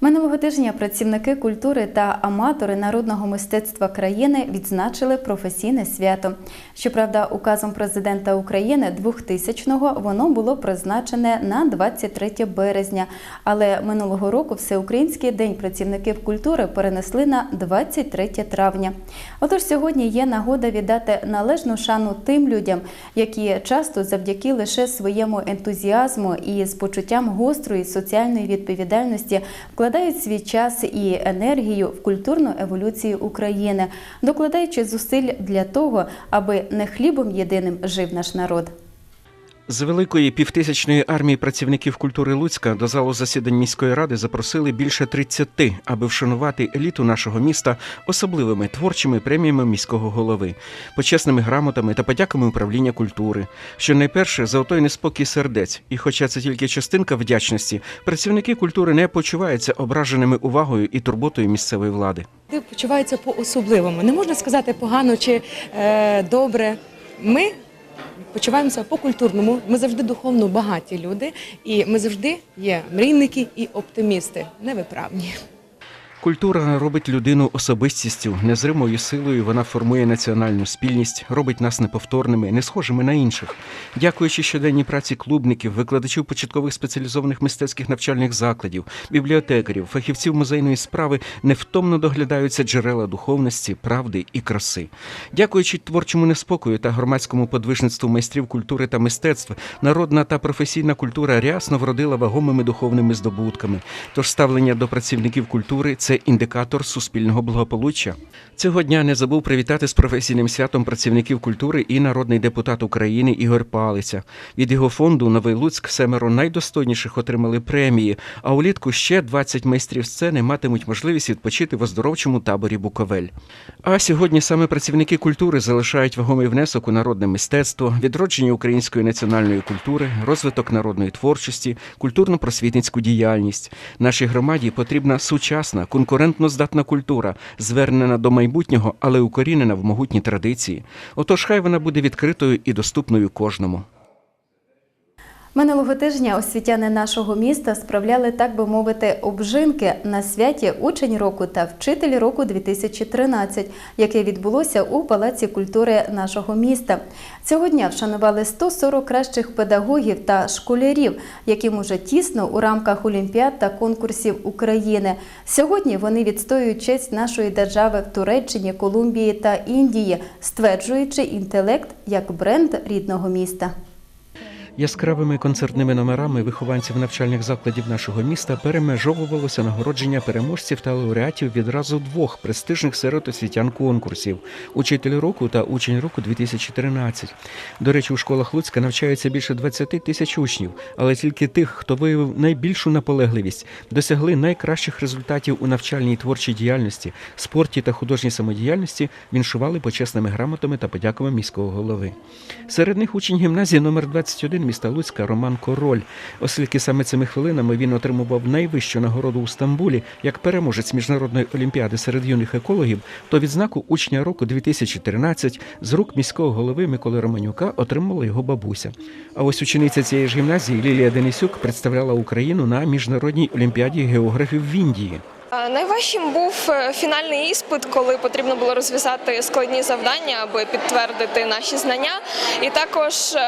Минулого тижня працівники культури та аматори народного мистецтва країни відзначили професійне свято. Щоправда, указом президента України 2000-го воно було призначене на 23 березня, але минулого року Всеукраїнський день працівників культури перенесли на 23 травня. Отож, сьогодні є нагода віддати належну шану тим людям, які часто завдяки лише своєму ентузіазму і з почуттям гострої соціальної відповідальності вкладають свій час і енергію в культурну еволюцію України, докладаючи зусиль для того, аби не хлібом єдиним жив наш народ. З великої півтисячної армії працівників культури Луцька до залу засідань міської ради запросили більше 30, аби вшанувати еліту нашого міста особливими творчими преміями міського голови, почесними грамотами та подяками управління культури. Що найперше за отой неспокій сердець. І, хоча це тільки частинка вдячності, працівники культури не почуваються ображеними увагою і турботою місцевої влади. Почуваються по-особливому. Не можна сказати погано чи е, добре. Ми почуваємося по-культурному. Ми завжди духовно багаті люди, і ми завжди є мрійники і оптимісти, невиправні. Культура робить людину особистістю, незримою силою вона формує національну спільність, робить нас неповторними, не схожими на інших. Дякуючи щоденній праці клубників, викладачів початкових спеціалізованих мистецьких навчальних закладів, бібліотекарів, фахівців музейної справи, невтомно доглядаються джерела духовності, правди і краси. Дякуючи творчому неспокою та громадському подвижництву майстрів культури та мистецтва, народна та професійна культура рясно вродила вагомими духовними здобутками. Тож ставлення до працівників культури індикатор суспільного благополуччя. Цього дня не забув привітати з професійним святом працівників культури і народний депутат України Ігор Палиця. Від його фонду Новий Луцьк семеро найдостойніших отримали премії. А улітку ще 20 майстрів сцени матимуть можливість відпочити в оздоровчому таборі Буковель. А сьогодні саме працівники культури залишають вагомий внесок у народне мистецтво, відродження української національної культури, розвиток народної творчості, культурно-просвітницьку діяльність. Нашій громаді потрібна сучасна, конкурентно здатна культура, звернена до майбутнього, але укорінена в могутні традиції. Отож, хай вона буде відкритою і доступною кожному. Минулого тижня освітяни нашого міста справляли, так би мовити, обжинки на святі Учень року та Вчитель року 2013, яке відбулося у Палаці культури нашого міста. Цього дня вшанували 140 кращих педагогів та школярів, яким уже тісно у рамках олімпіад та конкурсів України. Сьогодні вони відстоюють честь нашої держави в Туреччині, Колумбії та Індії, стверджуючи інтелект як бренд рідного міста. Яскравими концертними номерами вихованців навчальних закладів нашого міста перемежовувалося нагородження переможців та лауреатів відразу двох престижних серед освітян конкурсів Учитель року та Учень року 2013. До речі, у школах Луцька навчаються більше 20 тисяч учнів, але тільки тих, хто виявив найбільшу наполегливість, досягли найкращих результатів у навчальній і творчій діяльності, спорті та художній самодіяльності, віншували почесними грамотами та подяками міського голови. Серед них учень гімназії номер 21 міста Луцька Роман Король, оскільки саме цими хвилинами він отримував найвищу нагороду у Стамбулі як переможець міжнародної олімпіади серед юних екологів, то відзнаку учня року 2013 з рук міського голови Миколи Романюка отримала його бабуся. А ось учениця цієї ж гімназії Лілія Денисюк представляла Україну на міжнародній олімпіаді географів в Індії. Найважчим був е, фінальний іспит, коли потрібно було розв'язати складні завдання, аби підтвердити наші знання, і також е,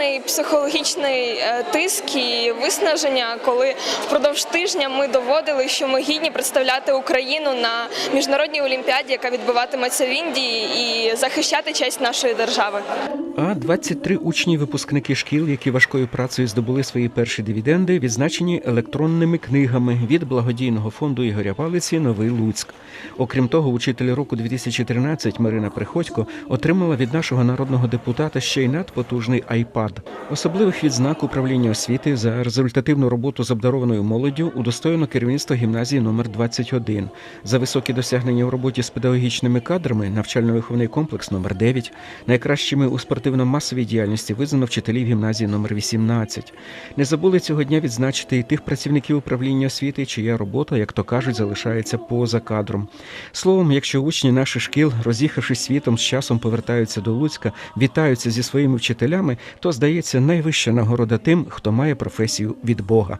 моральний, психологічний е, тиск і виснаження, коли впродовж тижня ми доводили, що ми гідні представляти Україну на міжнародній олімпіаді, яка відбуватиметься в Індії, і захищати честь нашої держави. А 23 учні випускники шкіл, які важкою працею здобули свої перші дивіденди, відзначені електронними книгами від благодійного фонду Ігоря Палиці Новий Луцьк. Окрім того, учитель року 2013 Марина Приходько отримала від нашого народного депутата ще й надпотужний айпад. Особливих відзнак управління освіти за результативну роботу з обдарованою молоддю удостоєно керівництво гімназії номер 21 за високі досягнення у роботі з педагогічними кадрами, навчально-виховний комплекс номер 9 найкращими у спортивно-масовій діяльності визнано вчителів гімназії номер 18 Не забули цього дня відзначити і тих працівників управління освіти, чия робота, як то кажуть, залишається поза кадром. Словом, якщо учні наших шкіл, роз'їхавшись світом, з часом повертаються до Луцька, вітаються зі своїми вчителями, то здається найвища нагорода тим, хто має професію від Бога.